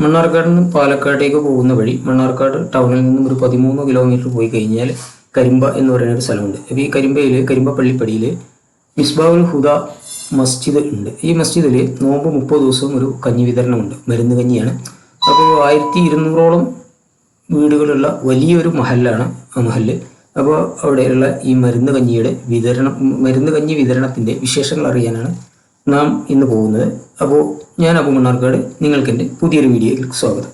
മണ്ണാർക്കാട് നിന്ന് പാലക്കാട്ടേക്ക് പോകുന്ന വഴി മണ്ണാർക്കാട് ടൗണിൽ നിന്നും ഒരു പതിമൂന്ന് കിലോമീറ്റർ പോയി കഴിഞ്ഞാൽ കരിമ്പ എന്ന് പറയുന്ന ഒരു സ്ഥലമുണ്ട്. അപ്പോൾ ഈ കരിമ്പയിൽ കരിമ്പ പള്ളിപ്പടിയിൽ മിസ്ബാവുൽ ഹുദ മസ്ജിദ് ഉണ്ട്. ഈ മസ്ജിദിൽ നോമ്പ് മുപ്പത് ദിവസവും ഒരു കഞ്ഞി വിതരണമുണ്ട്. മരുന്ന് കഞ്ഞിയാണ്. അപ്പോൾ ആയിരത്തി ഇരുന്നൂറോളം വീടുകളുള്ള വലിയൊരു മഹലാണ് ആ മഹൽ അപ്പോൾ അവിടെയുള്ള ഈ മരുന്ന് കഞ്ഞിയുടെ വിതരണം മരുന്ന് കഞ്ഞി വിതരണത്തിന്റെ വിശേഷങ്ങൾ അറിയാനാണ് നാം ഇന്ന് പോകുന്നത്. അപ്പോൾ ഞാൻ അപ്പം മണ്ണാർക്കാട് നിങ്ങൾക്ക് എന്റെ പുതിയൊരു വീഡിയോയിൽ സ്വാഗതം.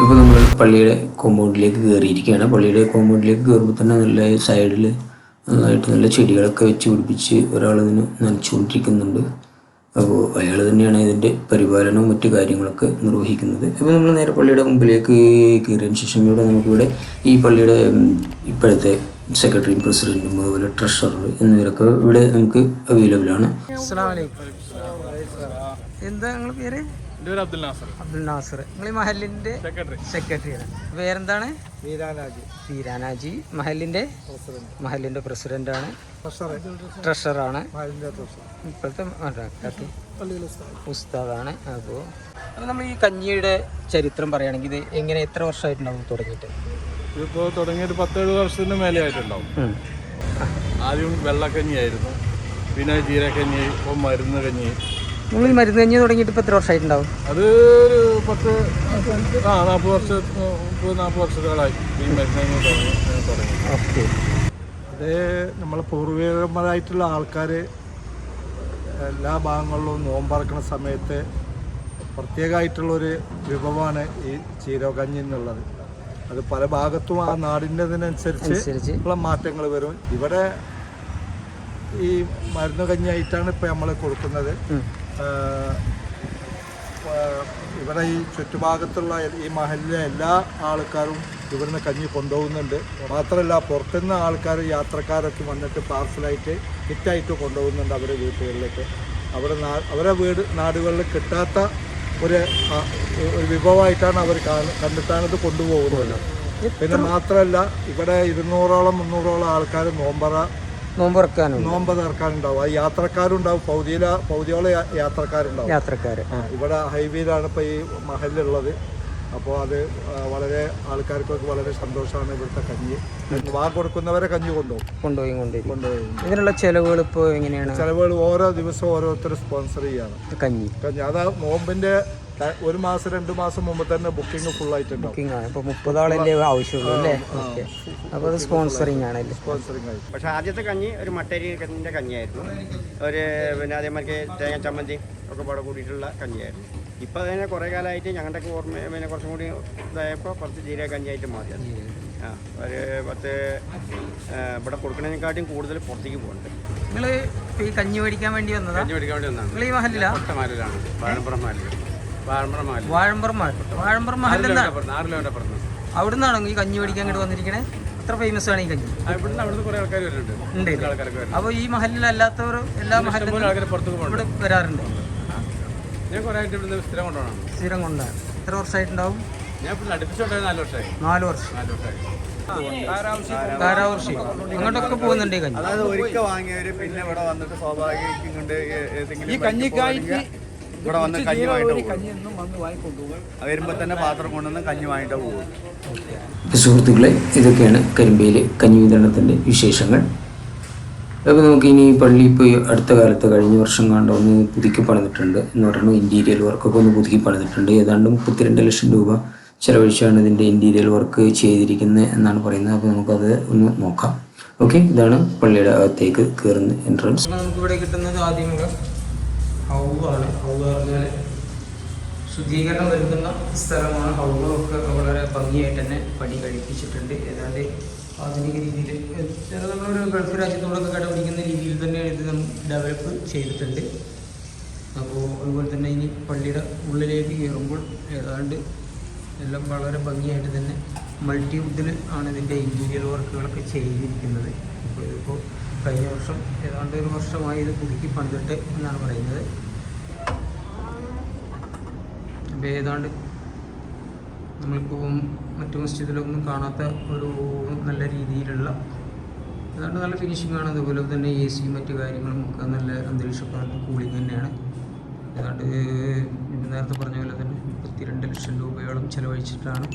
ഇപ്പോൾ നമ്മൾ പള്ളിയുടെ കോമ്പൗണ്ടിലേക്ക് കയറിയിരിക്കുകയാണ് പള്ളിയുടെ കോമ്പൗണ്ടിലേക്ക് കയറുമ്പോൾ തന്നെ നല്ല സൈഡിൽ നന്നായിട്ട് നല്ല ചെടികളൊക്കെ വെച്ച് പിടിപ്പിച്ച് ഒരാളിതിന് നനച്ചുകൊണ്ടിരിക്കുന്നുണ്ട്. അപ്പോൾ അയാൾ തന്നെയാണ് ഇതിന്റെ പരിപാലനവും മറ്റു കാര്യങ്ങളൊക്കെ നിർവഹിക്കുന്നത്. അപ്പോൾ നമ്മൾ നേരെ പള്ളിയുടെ മുമ്പിലേക്ക് കയറിയതിന് ശേഷം ഇവിടെ നമുക്കിവിടെ ഈ പള്ളിയുടെ ഇപ്പോഴത്തെ സെക്രട്ടറിയും പ്രസിഡന്റും അതുപോലെ ട്രഷറർ എന്നിവരൊക്കെ ഇവിടെ നമുക്ക് അവൈലബിൾ ആണ്. എന്താ നിങ്ങളുടെ പേര്? എന്റെ പേര് അബ്ദുൽ നാസർ. അബ്ദുൽ നാസർ. നിങ്ങൾ ഈ സെക്രട്ടറി സെക്രട്ടറി സെക്രട്ടറിയാണ് പേരെന്താണ്? വീരാനാജി. മഹലിന്റെ മഹലിന്റെ പ്രസിഡന്റ് ആണ്. ട്രഷറാണ് ഇപ്പോഴത്തെ ഉസ്താദാണ്. അപ്പോൾ അപ്പോൾ നമ്മൾ ഈ കഞ്ഞിയുടെ ചരിത്രം പറയുകയാണെങ്കിൽ ഇത് എങ്ങനെ എത്ര വർഷമായിട്ടുണ്ടാവും തുടങ്ങിയിട്ട്? ഇതിപ്പോൾ തുടങ്ങിയിട്ട് പത്തേഴ് വർഷത്തിന് മേലെ ആയിട്ടുണ്ടാവും. ആദ്യം വെള്ളക്കഞ്ഞിയായിരുന്നു. പിന്നെ ജീരക്കഞ്ഞി ഇപ്പോൾ മരുന്ന് കഞ്ഞി ഈ മരുന്ന് കഴിഞ്ഞ് തുടങ്ങിയിട്ട് ഇപ്പോൾ എത്ര വർഷമായിട്ടുണ്ടാവും? അത് ഒരു പത്ത് ആ നാൽപ്പത് വർഷം നാൽപ്പത് വർഷത്തോളായി ഈ മരുന്ന് കഞ്ഞി തുടങ്ങി തുടങ്ങി. ഓക്കെ. അത് നമ്മൾ പൂർവികന്മാരായിട്ടുള്ള ആൾക്കാർ എല്ലാ ഭാഗങ്ങളിലും നോമ്പറക്കണ സമയത്ത് പ്രത്യേകമായിട്ടുള്ളൊരു വിഭവമാണ് ഈ ചീരകഞ്ഞി എന്നുള്ളത്. അത് പല ഭാഗത്തും ആ നാടിന്റെതിനനുസരിച്ച് ഉള്ള മാറ്റങ്ങൾ വരും. ഇവിടെ ഈ മരുന്ന് കഞ്ഞിയായിട്ടാണ് ഇപ്പം നമ്മൾ കൊടുക്കുന്നത്. ഇവിടെ ഈ ചുറ്റുഭാഗത്തുള്ള ഈ മഹലിലെ എല്ലാ ആൾക്കാരും ഇവിടുന്ന് കഞ്ഞി കൊണ്ടുപോകുന്നുണ്ട്. മാത്രമല്ല പുറത്തുനിന്ന് ആൾക്കാർ യാത്രക്കാരൊക്കെ വന്നിട്ട് പാർസലായിട്ട് കിറ്റായിട്ട് കൊണ്ടുപോകുന്നുണ്ട് അവരുടെ വീട്ടുകളിലേക്ക് അവിടെ നാ അവരെ വീട് നാടുകളിൽ കിട്ടാത്ത ഒരു ഒരു വിഭവമായിട്ടാണ് അവർ കണ്ടെത്താനത് കൊണ്ടുപോകുന്നത്. പിന്നെ മാത്രമല്ല ഇവിടെ ഇരുന്നൂറോളം മുന്നൂറോളം ആൾക്കാർ നോമ്പറ നോമ്പ് തുറക്കാനുണ്ട് നോമ്പ് തീർക്കാനുണ്ടാവും ആ യാത്രക്കാരുണ്ടാവും. പൗതിയില പൗതിയോളം യാത്രക്കാരുണ്ടാവും. യാത്രക്കാർ ഇവിടെ ഹൈവേയിലാണ് ഇപ്പോൾ ഈ മഹലുള്ളത് അപ്പോൾ അത് വളരെ ആൾക്കാർക്കൊക്കെ വളരെ സന്തോഷമാണ് ഇവിടുത്തെ കഞ്ഞി. വാ കൊടുക്കുന്നവരെ കഞ്ഞി കൊണ്ടുപോകും. കൊണ്ടുപോയി കൊണ്ടുപോയി. ഇതിനുള്ള ചെലവുകൾ ഇപ്പോൾ എങ്ങനെയാണ്? ചിലവുകൾ ഓരോ ദിവസവും ഓരോരുത്തർ സ്പോൺസർ ചെയ്യാണ്. കഞ്ഞി. കഞ്ഞി. അത് നോമ്പിന്റെ ഒരു മാസം രണ്ട് മാസം മുമ്പ് തന്നെ ബുക്കിംഗ് ഫുൾ ആയിട്ടുണ്ട് ബുക്കിംഗ് ആണ്. അപ്പോൾ മുപ്പത് ആളല്ലേ ആവശ്യമുള്ളൂ അല്ലേ? ഓക്കെ. അപ്പോൾ അത് സ്പോൺസറിങ് ആണല്ലേ സ്പോൺസറിങ് ആയി പക്ഷെ ആദ്യത്തെ കഞ്ഞി ഒരു മട്ടരിന്റെ കഞ്ഞിയായിരുന്നു. ഒരു പിന്നെ അതേമാതിരി തേങ്ങ ചമ്മന്തി ഒക്കെ പാടെ കൂടിയിട്ടുള്ള കഞ്ഞിയായിരുന്നു. ഇപ്പം അതിനെ കുറേ കാലമായിട്ട് ഞങ്ങളുടെ ഓർമ്മ പിന്നെ കുറച്ചും കൂടി ഇതായപ്പോൾ കുറച്ച് ജീരക കഞ്ഞിയായിട്ട് മാറി. ആ ഒരു പത്ത് ഇവിടെ കൊടുക്കുന്നതിനെക്കാട്ടും കൂടുതൽ പുറത്തേക്ക് പോകുന്നുണ്ട്. നിങ്ങൾ ഈ കഞ്ഞി മേടിക്കാൻ വേണ്ടി വന്നതാ? കഞ്ഞി മേടിക്കാൻ വേണ്ടി വന്നതാണ്. നിങ്ങൾ ഈ മഹലില ഒറ്റമാലിലാണ് വാഴമ്പുറം മാലിൽ വാഴമ്പുറം മാലിൽ വാഴമ്പുറം മഹൽ. വാഴമ്പുറം മഹൽ ആറിലോട്ടെ പറഞ്ഞു അവിടെ നിന്നാണോ ഈ കഞ്ഞി മേടിക്കാൻ ഇങ്ങോട്ട് വന്നിരിക്കണേ? അത്ര ഫേമസ് ആണ് ഈ കഞ്ഞി. ഇവിടുന്ന് അവിടുന്ന് കുറേ ആൾക്കാർ വരുന്നുണ്ട്. ഉണ്ട് അപ്പോൾ ഈ മഹലിലല്ലാത്തവർ എല്ലാ മഹലിലും ഇവിടെ വരാറുണ്ട്. ഞാൻ കുറേ ആയിട്ട് ഇവിടുന്ന് സ്ഥിരം കൊണ്ടുപോകണം. സ്ഥിരം എത്ര വർഷമായിട്ടുണ്ടാവും? ഞാൻ നാല് വർഷമായി. നാല് വർഷം. നാല് വർഷമായി. കാരാവർഷി അങ്ങോട്ടൊക്കെ പോകുന്നുണ്ട് ഈ കഞ്ഞി? അതായത് ഒരിക്കൽ വാങ്ങിയവര് പിന്നെ ഇവിടെ വന്നിട്ട് സ്വാഭാവികം കൊണ്ട് ഏതെങ്കിലും ഈ കഞ്ഞിക്കായിട്ട് ഇവിടെ വന്ന് കഞ്ഞി വാങ്ങിട്ട് വരുമ്പോ തന്നെ പാത്രം കൊണ്ടുവന്ന് കഞ്ഞി വാങ്ങിട്ട് പോകും. സുഹൃത്തുക്കളെ ഇതൊക്കെയാണ് കരിമ്പയിലെ കഞ്ഞി വിതരണത്തിന്റെ വിശേഷങ്ങൾ. അപ്പോൾ നമുക്ക് ഇനി പള്ളി ഇപ്പോൾ അടുത്ത കാലത്ത് കഴിഞ്ഞ വർഷം കണ്ട ഒന്ന് പുതുക്കി പണിതിട്ടുണ്ട് എന്ന് പറയുന്നത് ഇന്റീരിയൽ വർക്കൊക്കെ ഒന്ന് പുതുക്കി പണിതിട്ടുണ്ട്. ഏതാണ്ട് മുപ്പത്തിരണ്ട് ലക്ഷം രൂപ ചിലവഴിച്ചാണ് ഇതിന്റെ ഇന്റീരിയൽ വർക്ക് ചെയ്തിരിക്കുന്നത് എന്നാണ് പറയുന്നത്. അപ്പോൾ നമുക്കത് ഒന്ന് നോക്കാം. ഓക്കെ ഇതാണ് പള്ളിയുടെ അകത്തേക്ക് കയറുന്ന എൻട്രൻസ് നമുക്ക് ഇവിടെ കിട്ടുന്നത് ആദ്യം ഹൗവാണ് ഹൗവ് പറഞ്ഞാൽ ശുദ്ധീകരണം വരുത്തുന്ന സ്ഥലമാണ്. ഹൗവൊക്കെ വളരെ ഭംഗിയായിട്ട് തന്നെ പണി കഴിപ്പിച്ചിട്ടുണ്ട്. ഏതാണ്ട് ആധുനിക രീതിയിൽ. ചില നമ്മളൊരു ഗൾഫ് രാജ്യത്തോടൊക്കെ കടപിടിക്കുന്ന രീതിയിൽ തന്നെ ഇത് ഡെവലപ്പ് ചെയ്തിട്ടുണ്ട്. അപ്പോൾ അതുപോലെ തന്നെ ഇനി പള്ളിയുടെ ഉള്ളിലേക്ക് കയറുമ്പോൾ ഏതാണ്ട് എല്ലാം വളരെ ഭംഗിയായിട്ട് തന്നെ മൾട്ടി വുഡിൽ ആണ് ഇതിന്റെ ഇന്റീരിയർ വർക്കുകളൊക്കെ ചെയ്തിരിക്കുന്നത്. അപ്പോൾ ഇതിപ്പോൾ കഴിഞ്ഞ വർഷം ഏതാണ്ട് ഒരു വർഷമായി ഇത് പുതുക്കി പണിതിട്ട് എന്നാണ് പറയുന്നത്. അപ്പോൾ ഏതാണ്ട് നമ്മളിപ്പോൾ മറ്റു മസ്ജിദിലൊന്നും കാണാത്ത ഒരു നല്ല രീതിയിലുള്ള അതുകൊണ്ട് നല്ല ഫിനിഷിംഗ് ആണ്. അതുപോലെ തന്നെ എ സി മറ്റു കാര്യങ്ങളും ഒക്കെ നല്ല അന്തരീക്ഷമൊക്കെ നല്ല കൂളിംഗ് തന്നെയാണ്. ഏതാണ്ട് നേരത്തെ പറഞ്ഞ പോലെ തന്നെ മുപ്പത്തിരണ്ട് ലക്ഷം രൂപയോളം ചിലവഴിച്ചിട്ടാണ്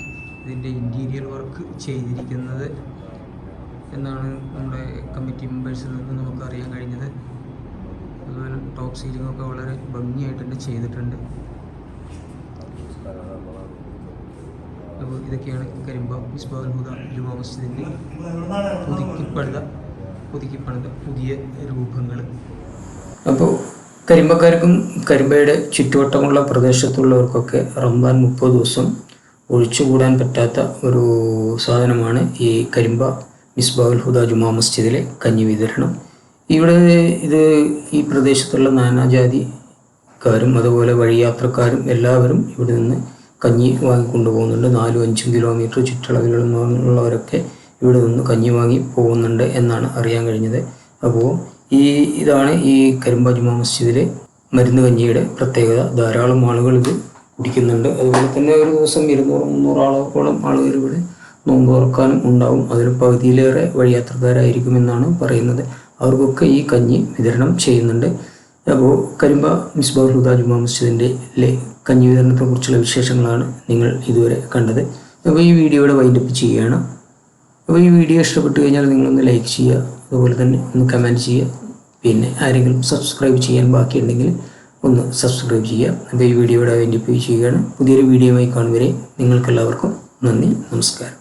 ഇതിന്റെ ഇന്റീരിയർ വർക്ക് ചെയ്തിരിക്കുന്നത് എന്നാണ് നമ്മുടെ കമ്മിറ്റി മെമ്പേഴ്സിൽ നിന്ന് നമുക്ക് അറിയാൻ കഴിഞ്ഞത്. അതുപോലെ ടോപ്പ് സീലിംഗ് ഒക്കെ വളരെ ഭംഗിയായിട്ട് തന്നെ ചെയ്തിട്ടുണ്ട്. അപ്പോൾ ഇതൊക്കെയാണ് കരിമ്പ വിശ്വാത്ഭുത ഹുദ പുതുക്കിപ്പണിത പുതുക്കിപ്പണിത പുതിയ രൂപങ്ങൾ. അപ്പോൾ കരിമ്പക്കാർക്കും കരിമ്പയുടെ ചുറ്റുവട്ടമുള്ള പ്രദേശത്തുള്ളവർക്കൊക്കെ റംബാൻ മുപ്പത് ദിവസം ഒഴിച്ചുകൂടാൻ പറ്റാത്ത ഒരു സാധനമാണ് ഈ കരിമ്പ മിസ്ബാബുൽ ഹുദ ജുമാ മസ്ജിദിലെ കഞ്ഞി വിതരണം. ഇവിടെ ഇത് ഈ പ്രദേശത്തുള്ള നാനാജാതിക്കാരും അതുപോലെ വഴിയാത്രക്കാരും എല്ലാവരും ഇവിടെ നിന്ന് കഞ്ഞി വാങ്ങി പോകുന്നുണ്ട് നാലും അഞ്ചും കിലോമീറ്റർ ചുറ്റളവിലുള്ളവരൊക്കെ ഇവിടെ നിന്ന് കഞ്ഞി വാങ്ങി പോകുന്നുണ്ട് എന്നാണ് അറിയാൻ കഴിഞ്ഞത്. അപ്പോൾ ഈ ഇതാണ് ഈ കരിമ്പ ജുമാ മസ്ജിദിലെ മരുന്ന് കഞ്ഞിയുടെ പ്രത്യേകത. ധാരാളം ആളുകൾ ഇത് കുടിക്കുന്നുണ്ട്. അതുപോലെ തന്നെ ഒരു ദിവസം ഇരുന്നൂറ് മുന്നൂറ് ആളോളം ആളുകൾ ഇവിടെ നോമ്പ് തുറക്കാനും ഉണ്ടാവും. അതിൽ പകുതിയിലേറെ വഴിയാത്രക്കാരായിരിക്കുമെന്നാണ് പറയുന്നത്. അവർക്കൊക്കെ ഈ കഞ്ഞി വിതരണം ചെയ്യുന്നുണ്ട്. അപ്പോൾ കരിമ്പ മിസ്ബാൽ ഹുദ ജുമാ മസ്ജിദിന്റെ കഞ്ഞി വിതരണത്തെ കുറിച്ചുള്ള വിശേഷങ്ങളാണ് നിങ്ങൾ ഇതുവരെ കണ്ടത്. അപ്പോൾ ഈ വീഡിയോയുടെ വൈൻഡപ്പ് ചെയ്യുകയാണ്. അപ്പോൾ ഈ വീഡിയോ ഇഷ്ടപ്പെട്ടു കഴിഞ്ഞാൽ നിങ്ങളൊന്ന് ലൈക്ക് ചെയ്യുക അതുപോലെ തന്നെ ഒന്ന് കമന്റ് ചെയ്യുക. പിന്നെ ആരെങ്കിലും സബ്സ്ക്രൈബ് ചെയ്യാൻ ബാക്കിയുണ്ടെങ്കിൽ ഒന്ന് സബ്സ്ക്രൈബ് ചെയ്യുക. അപ്പോൾ ഈ വീഡിയോയുടെ വൈൻഡപ്പ് ചെയ്യുകയാണ്. പുതിയൊരു വീഡിയോയുമായി കാണുവരെ നിങ്ങൾക്കെല്ലാവർക്കും നന്ദി നമസ്കാരം.